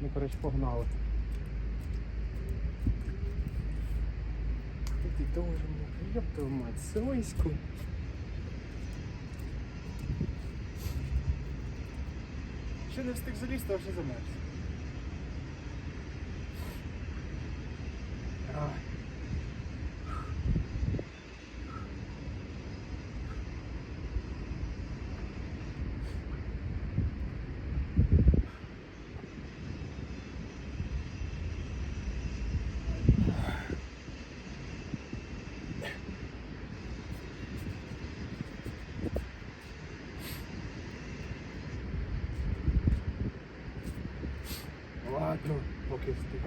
Ну, коротше, погнали. Ти мокрий, ёб твою мать, свойську. Ще не встиг залізти, а вже замерз. Ай. Ладно, поки встиг.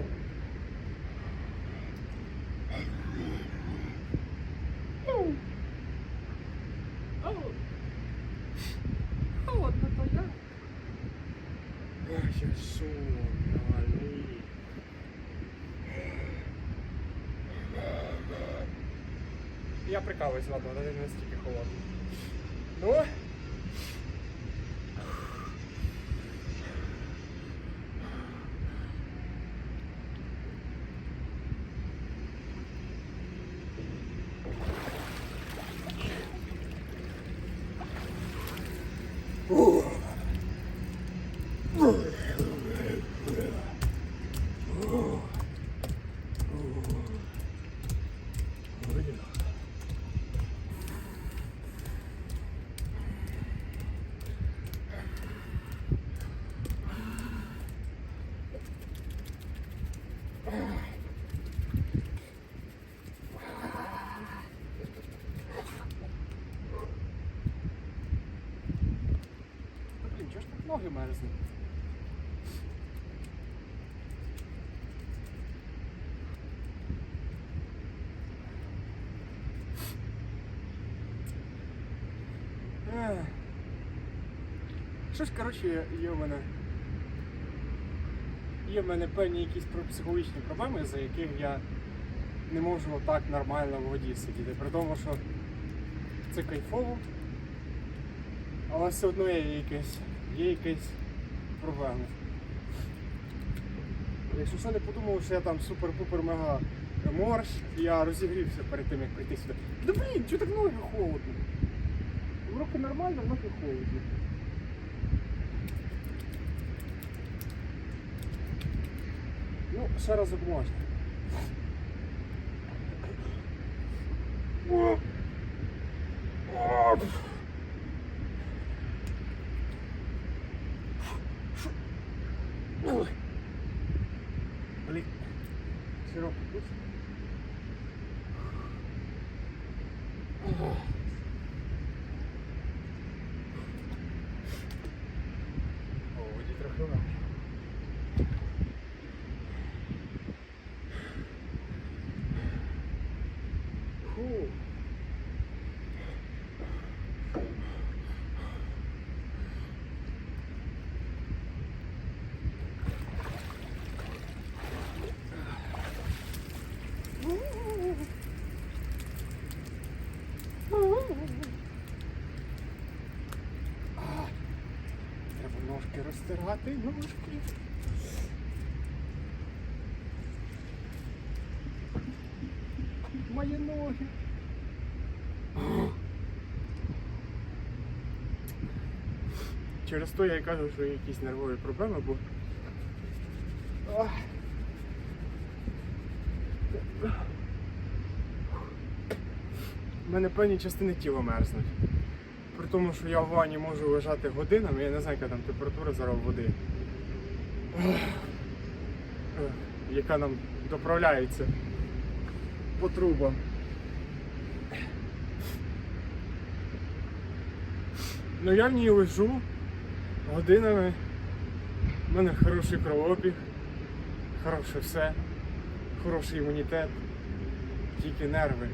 Холодно то я. Ой, я прикалуюсь, ладно, вона не настільки холодно. Ну. Блін, чого ж так ноги мерзнуть? Щось, коротше, є в мене. Є в мене певні якісь психологічні проблеми, за яких я не можу отак нормально в воді сидіти. При тому, що це кайфово, але все одно є якісь, є якісь проблеми. Якщо що не подумав, що я там супер-пупер мега морж, я розігрівся перед тим, як прийти сюди. Да блін, чого так ноги холодно? Руки нормально, ноги холодні. Ну, ще разок можна. О! О! Ой. Блин. Сироп вкус. О, воді трохи легше. Фу. А, Треба розтирати, ножки. Мої ноги. Через то я і кажу, що є якісь нервові проблеми, бо. У мене певні частини тіла мерзнуть. При тому, що я в ванні можу лежати годинами, я не знаю, яка там температура зараз води. Яка нам доправляється по трубам. Ну я в ній лежу годинами. У мене хороший кровообіг, хороше все, хороший імунітет, тільки нерви.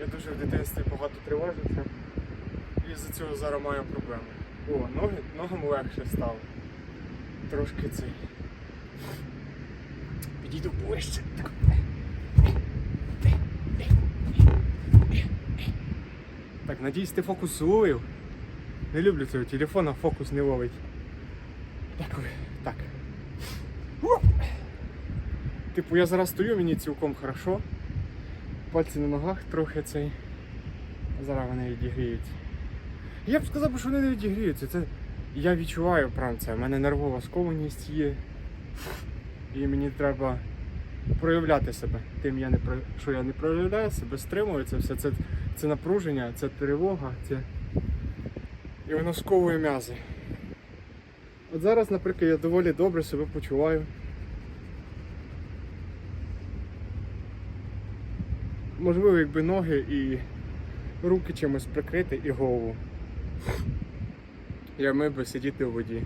Я дуже в дитинстві багато тривожився і з-за цього зараз маю проблеми. О, ноги, ногам легше стало. Трошки цей. Підійду ближче. Так, надіюсь, ти фокус зловив. Не люблю цього телефона, фокус не ловить. Дякую. Так. Типу, я зараз стою, мені цілком хорошо. Пальці на ногах трохи цей. Зараз вони відігріються. Я б сказав, що вони не відігріються. Це я відчуваю прям це. У мене нервова скованість є. І мені треба проявляти себе. Тим, я не про- що я не проявляю себе, стримую це все. Це, це напруження, це тривога, це. І воно сковує м'язи. От зараз, наприклад, я доволі добре себе почуваю. Можливо, якби ноги і руки чимось прикрити і голову. Я мив би сидіти у воді.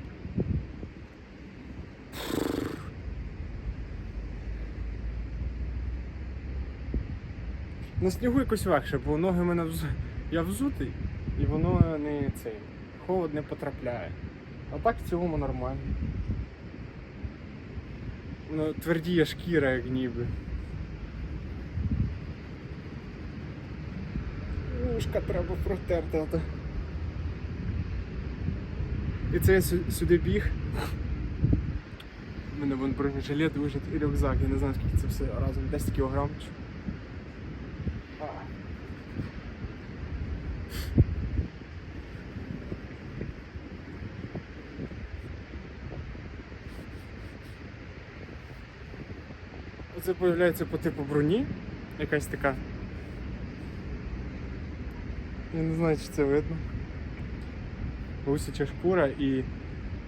На снігу якось легше, бо ноги в мене вз... я взутий і воно не цей. Холод не потрапляє. А так в цілому нормально. Ну, твердіє шкіра, як ніби. Ушка треба протерти. І це я сюди біг. У мене вон бронежилет вижит і рюкзак. Я не знаю, скільки це все разом. 10 кілограм. Оце появляється по типу броні. Якась така. Я не знаю, чи це видно. Гусяча шкура і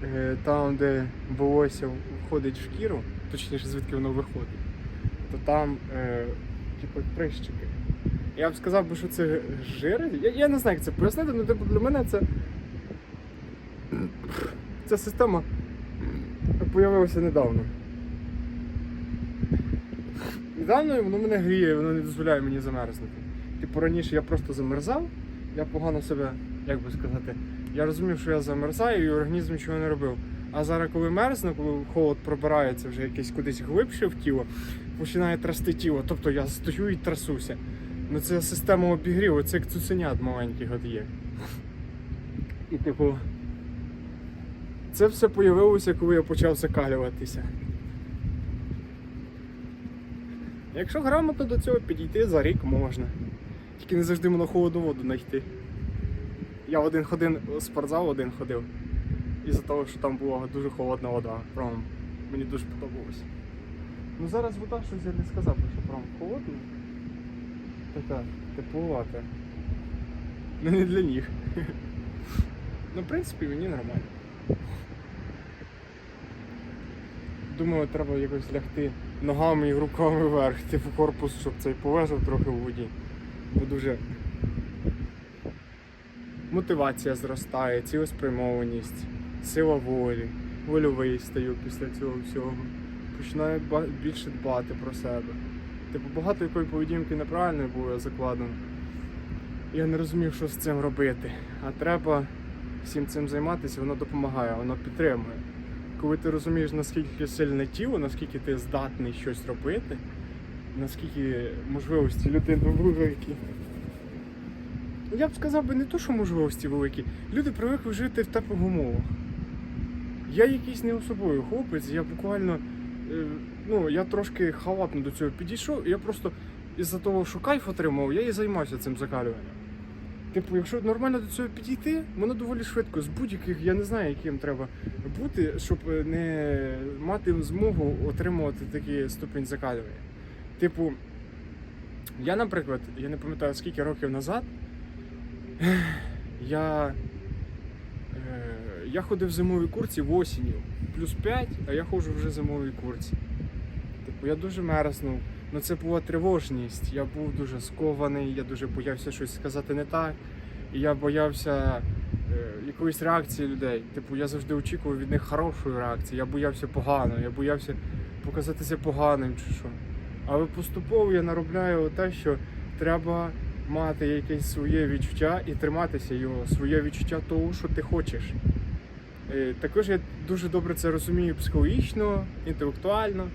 е, там, де волосся входить в шкіру, точніше звідки воно виходить, то там е, типу прищики. Я б сказав що це жир. Я, я не знаю, як це пояснити, але типу, для мене це. Ця система появилася недавно. Недавно воно мене гріє, воно не дозволяє мені замерзнути. Типу раніше я просто замерзав, я погано себе, як би сказати, я розумів, що я замерзаю і організм нічого не робив. А зараз, коли мерзну, коли холод пробирається вже якесь кудись глибше в тіло, починає трясти тіло. Тобто я стою і трясуся. Ну це система обігріву, це як цуценят маленьких от є. І типу. Це все появилося, коли я почав закалюватися. Якщо грамотно до цього підійти, за рік можна. Тільки не завжди можна холодну воду знайти. Я один ходив в спортзал один ходив. Із-за того, що там була дуже холодна вода. Прям мені дуже подобалося. Ну зараз вода щось я не сказав, що прям холодна. Така тепловата. Ну не для ніг. Ну, в принципі, мені нормально. Думаю, треба якось лягти ногами і руками вверх, типу корпус, щоб цей повезав трохи в воді. Бо дуже мотивація зростає, цілеспрямованість, сила волі, вольовий стаю після цього всього. Починаю більше дбати про себе. Типу, багато якої поведінки неправильної було закладено. Я не розумів, що з цим робити. А треба всім цим займатися, воно допомагає, воно підтримує. Коли ти розумієш, наскільки сильне тіло, наскільки ти здатний щось робити, наскільки можливості людини великі. Я б сказав би не то, що можливості великі. Люди привикли жити в теплих умовах. Я якийсь не особою хлопець, я буквально. е, Ну, я трошки халатно до цього підійшов, і я просто із-за того, що кайф отримав, я і займався цим закалюванням. Типу, якщо нормально до цього підійти, воно доволі швидко, з будь-яких, я не знаю, яким треба бути, щоб е, не мати змогу отримувати такий ступінь закалювання. Типу, я, наприклад, я не пам'ятаю скільки років назад, я, е, я ходив в зимовій курці в осінню, плюс 5, а я ходжу вже в зимовій курці. Типу, я дуже мерзнув. Ну це була тривожність. Я був дуже скований, я дуже боявся щось сказати не так. І я боявся е, якоїсь реакції людей. Типу, я завжди очікував від них хорошої реакції. Я боявся погано, я боявся показатися поганим чи що. Але поступово я наробляю те, що треба мати якесь своє відчуття і триматися його, своє відчуття того, що ти хочеш. Е, Також я дуже добре це розумію психологічно, інтелектуально.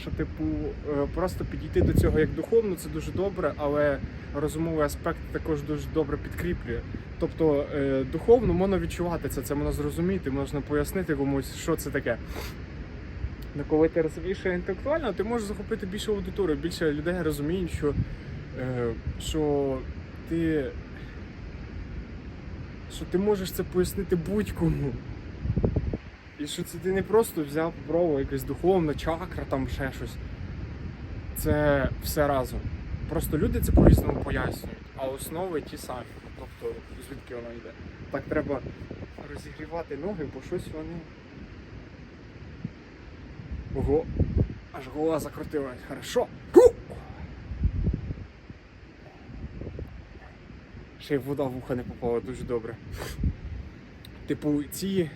Що, типу, е, просто підійти до цього як духовно, це дуже добре, але розумовий аспект також дуже добре підкріплює. Тобто е, духовно можна відчувати це, це можна зрозуміти, можна пояснити комусь, що це таке. Ну, коли ти розумієш інтелектуально, ти можеш захопити більше аудиторію, більше людей розуміють, що, що ти. Що ти можеш це пояснити будь-кому. І що це ти не просто взяв попробував якась духовна чакра, там ще щось. Це все разом. Просто люди це по-різному пояснюють, а основи ті самі. Тобто, звідки воно йде. Так треба розігрівати ноги, бо щось вони. Ого, аж голова закрутилась. Хорошо. Ще й вода в вуха не попала дуже добре. Типу, ці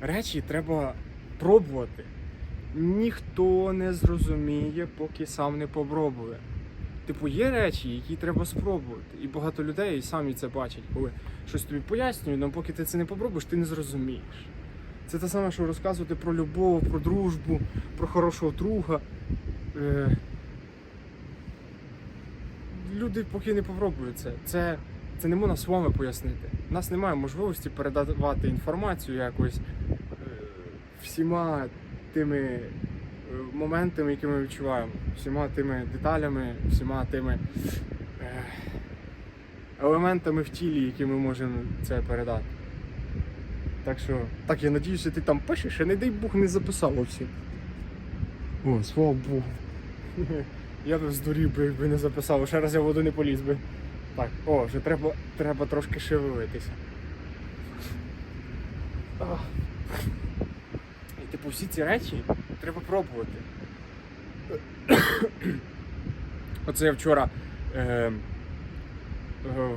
речі треба пробувати. Ніхто не зрозуміє, поки сам не попробує. Типу, є речі, які треба спробувати. І багато людей самі це бачать, коли щось тобі пояснюють, але поки ти це не попробуєш, ти не зрозумієш. Це те саме, що розказувати про любов, про дружбу, про хорошого друга. Люди поки не попробують це. Це, це не можна словами пояснити. У нас немає можливості передавати інформацію якось е... всіма тими е, моментами, які ми відчуваємо, всіма тими деталями, всіма тими е... елементами в тілі, які ми можемо це передати. Так що, так, я надіюся, ти там пишеш, а не дай Бог не записав всі. О, слава Богу. Я б здурів би, якби не записав, ще раз я в воду не поліз би. Так, о, вже треба, треба трошки шевелитися. І типу всі ці речі треба пробувати. Оце я вчора. Е, е,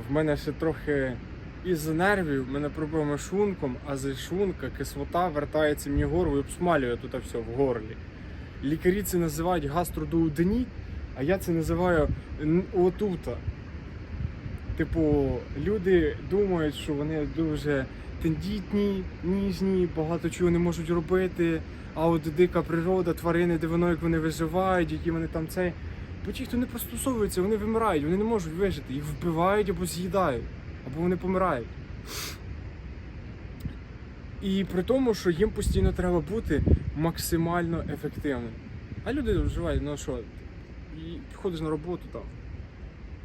в мене ще трохи із нервів, в мене проблеми з шлунком, а з шлунка кислота вертається мені в горло і обсмалює тут все в горлі. Лікарі це називають гастродуоденіт, а я це називаю отута. Типу, люди думають, що вони дуже тендітні, ніжні, багато чого не можуть робити. А от дика природа, тварини, де воно, як вони виживають, які вони там цей. Бо ті, хто не пристосовується, вони вимирають, вони не можуть вижити. Їх вбивають або з'їдають, або вони помирають. І при тому, що їм постійно треба бути максимально ефективним. А люди вживають, ну що, і ходиш на роботу там,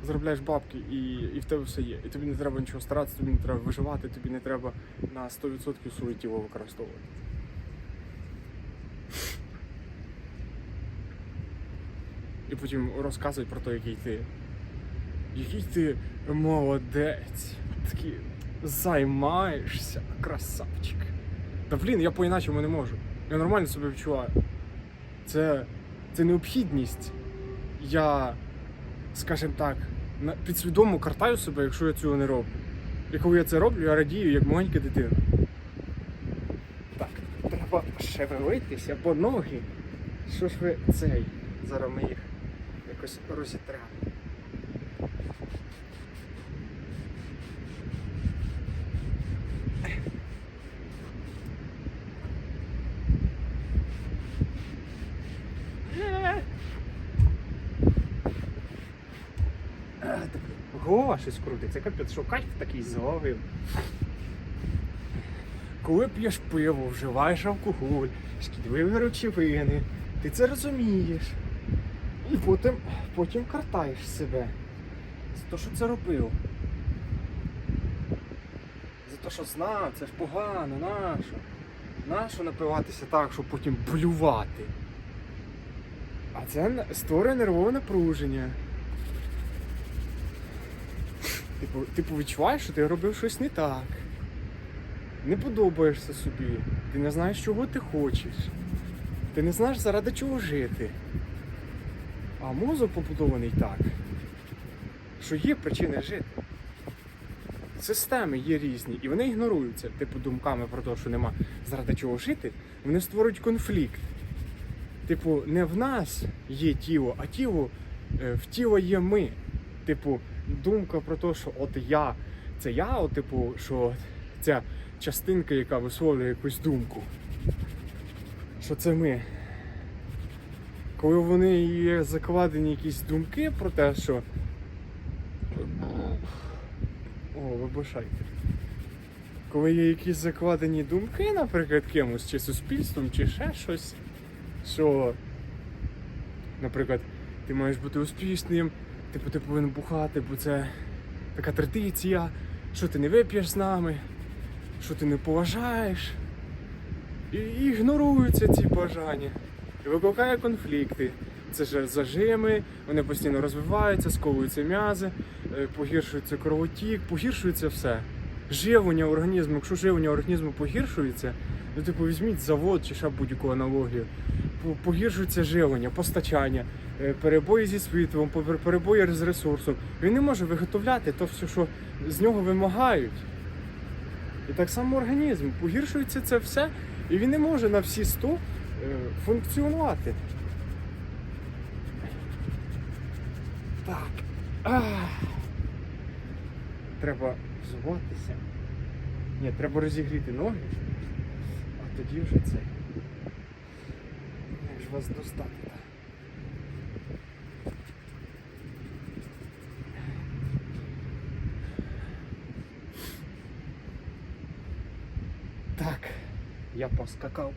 заробляєш бабки і, і в тебе все є. І тобі не треба нічого старатися, тобі не треба виживати, тобі не треба на 100% своє тіло використовувати. І потім розказують про те, який ти. Який ти молодець. Такий займаєшся, красавчик. Та блін, я по-іначому не можу. Я нормально себе відчуваю. Це, це необхідність. Я, скажімо так, підсвідомо картаю себе, якщо я цього не роблю. І коли я це роблю, я радію, як маленька дитина. Так, треба шевелитися, бо ноги. Що ж ви цей? Зараз ми їх якось розітремо. Голова щось крутиться, капець, що кайф такий зловив. Коли п'єш пиво, вживаєш алкоголь, шкідливі речовини, ти це розумієш. І потім, потім картаєш себе за те, що це робив. За те, що знав, це ж погано, нащо? Нащо напиватися так, щоб потім блювати? А це створює нервове напруження. Типу, типу відчуваєш, що ти робив щось не так. Не подобаєшся собі. Ти не знаєш, чого ти хочеш. Ти не знаєш, заради чого жити. А мозок побудований так, що є причини жити. Системи є різні, і вони ігноруються, типу, думками про те, що нема заради чого жити, вони створюють конфлікт. Типу, не в нас є тіло, а тіло е, в тіло є ми. Типу, думка про те, що от я, це я, от, типу, що ця частинка, яка висловлює якусь думку. Що це ми. Коли вони є закладені якісь думки про те, що. О, вибачайте. Коли є якісь закладені думки, наприклад, кимось, чи суспільством, чи ще щось, що, наприклад, ти маєш бути успішним, типу ти повинен бухати, бо це така традиція, що ти не вип'єш з нами, що ти не поважаєш. І ігноруються ці бажання. І викликає конфлікти. Це ж зажими, вони постійно розвиваються, сковуються м'язи, е, погіршується кровотік, погіршується все. Живлення організму, якщо живлення організму погіршується, ну типу візьміть завод чи ще будь-яку аналогію. По- Погіршується живлення, постачання, е, перебої зі світлом, перебої з ресурсом. Він не може виготовляти то все, що з нього вимагають. І так само організм. Погіршується це все, і він не може на всі 100 е, функціонувати. Так. Треба взуватися. Ні, треба розігріти ноги. А тоді вже це. Вас достати? Так, я поскакав.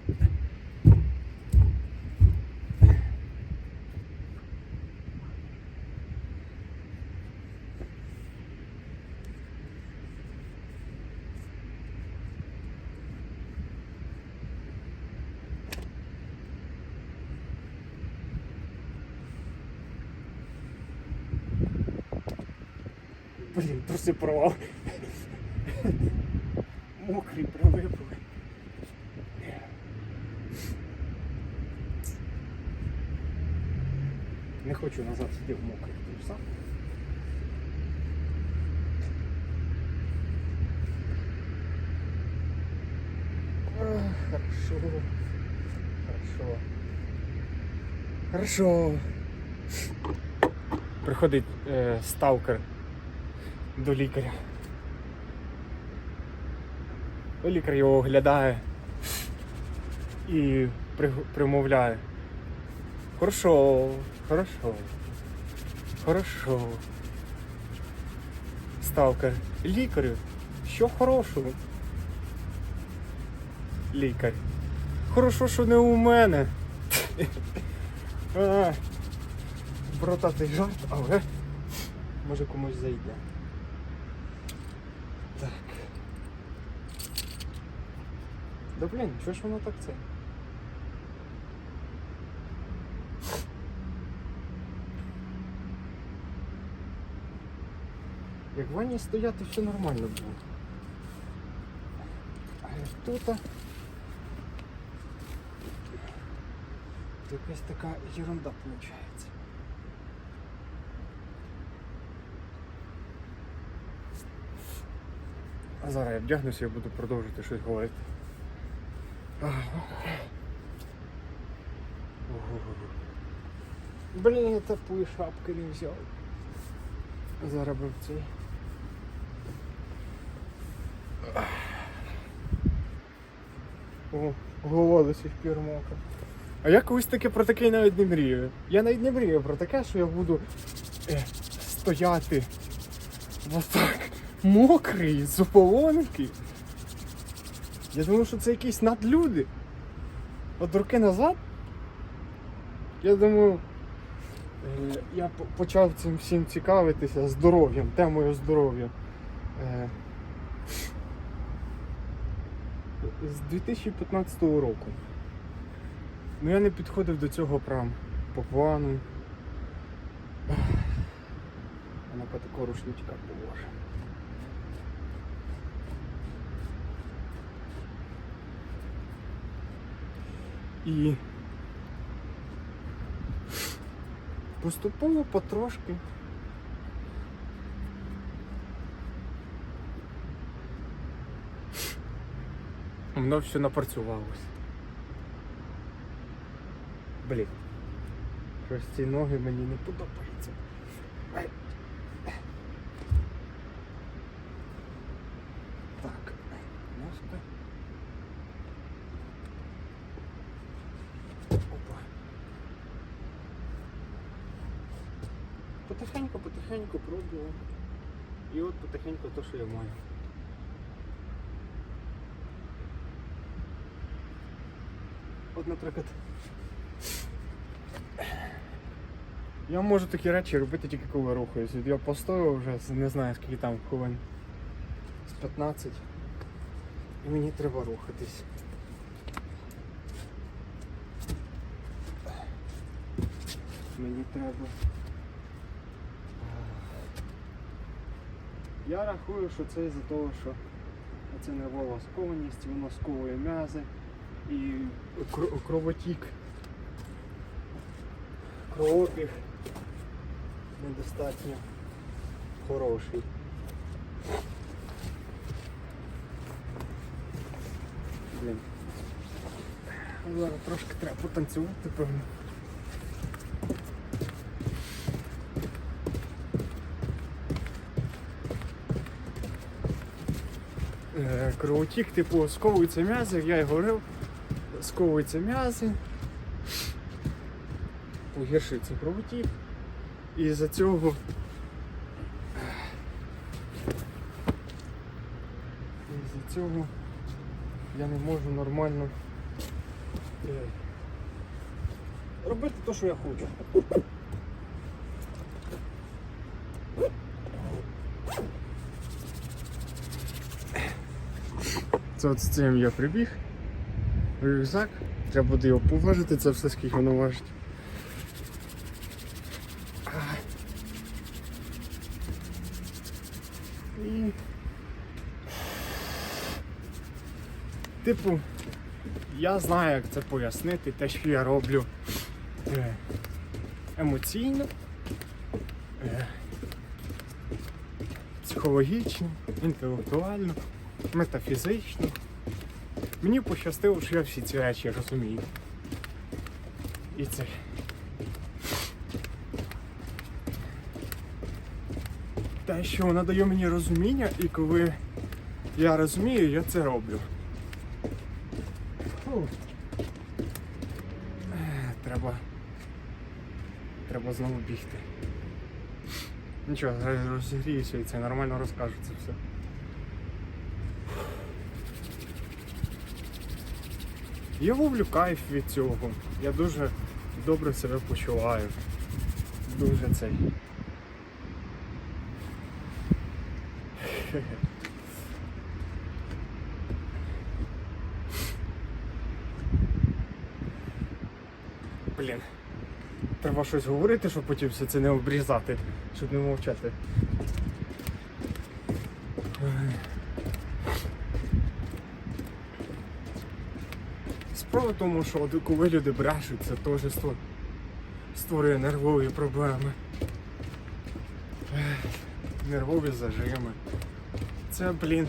Труси порвав. Мокрий прилипли. Не хочу назад сидіти в мокрих трусах. Хорошо. Хорошо. Хорошо. Приходить е, сталкер до лікаря. Лікар його оглядає і примовляє. Хорошо, хорошо. Хорошо. Сталкер. Лікарю. Що хорошого? Лікар. Хорошо, що не у мене. А, Бротатий жарт, але може комусь зайде. Так. Да блін, чого ж воно так це? Як в ванні стояти, все нормально було. А тут якась така ерунда виходить. А зараз я вдягнуся і буду продовжувати щось говорити. Блін, я таку шапки не взяв. Зараз би в цей. О, голова до сих. А я колись таке про таке навіть не мрію. Я навіть не мрію про таке, що я буду е, стояти так мокрий, з ополонки. Я думав, що це якісь надлюди. От роки назад. Я думаю, е, я почав цим всім цікавитися здоров'ям, темою здоров'я. Е, з 2015 року. Ну я не підходив до цього прям по плану. Вона по такого рушничка положить. І поступово потрошки. Воно все напрацювалося. Блін. Щось ці ноги мені не подобаються. потихеньку то, що я маю. От, наприклад, Я можу такі речі робити тільки коли рухаюсь. От Я постояв вже з- не знаю скільки там хвилин. З 15. І мені треба рухатись. Мені треба. Я рахую, що це із-за того, що це нервова скованість, воно сковує м'язи і кро- кровотік, кровопіг недостатньо хороший. Блін. Зараз трошки треба потанцювати, певно. Кровотік, типу, сковуються м'язи, як я і говорив, сковуються м'язи, погіршується кровотік. І за цього і за цього я не можу нормально е, робити те, що я хочу. Це от з цим я прибіг. Рюкзак. Треба буде його поважити, це все скільки воно важить. І... Типу, я знаю, як це пояснити, те, що я роблю е, емоційно, е, психологічно, інтелектуально, метафізично. Мені пощастило, що я всі ці речі розумію. І це. Те, що вона дає мені розуміння, і коли я розумію, я це роблю. Фу. Треба. Треба знову бігти. Нічого, розігріюся і це нормально розкажу це все. Я ловлю кайф від цього. Я дуже добре себе почуваю. Дуже цей. Блін. Треба щось говорити, щоб потім все це не обрізати, щоб не мовчати. Ой. Справа тому, що коли люди брешуть, це теж створює нервові проблеми. Нервові зажими. Це, блін.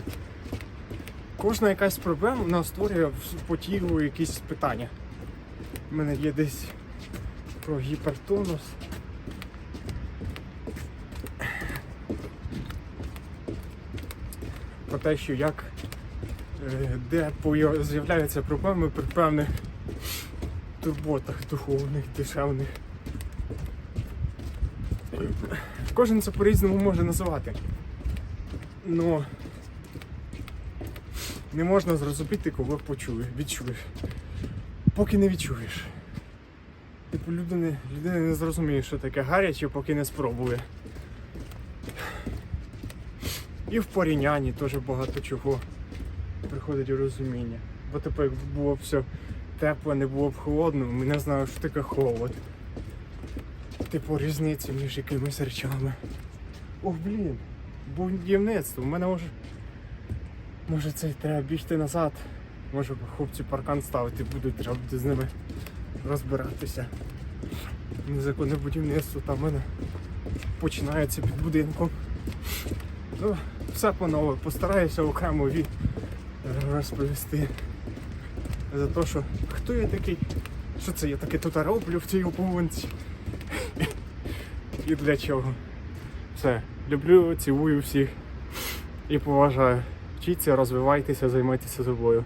Кожна якась проблема вона створює по тілу якісь питання. У мене є десь про гіпертонус. Про те, що як де з'являються проблеми при певних турботах духовних, душевних. Кожен це по-різному може називати. Но не можна зрозуміти, коли почуєш, відчуєш. Поки не відчуєш. Типу людина, людина не зрозуміє, що таке гаряче, поки не спробує. І в порівнянні теж багато чого приходить розуміння. Бо типу, як було б все тепло, не було б холодно, ми не знаю, що таке холод. Типу різницю між якимись речами. Ох, блін, будівництво. У мене може. Може це треба бігти назад. Може хлопці паркан ставити будуть, треба буде з ними розбиратися. Незаконне будівництво там в мене починається під будинком. Ну, все по-нове. Постараюся окремо від розповісти за те, що хто я такий, що це я таке тут роблю в цій оболонці. І для чого. Все. Люблю, цілую всіх і поважаю. Вчіться, розвивайтеся, займайтеся собою.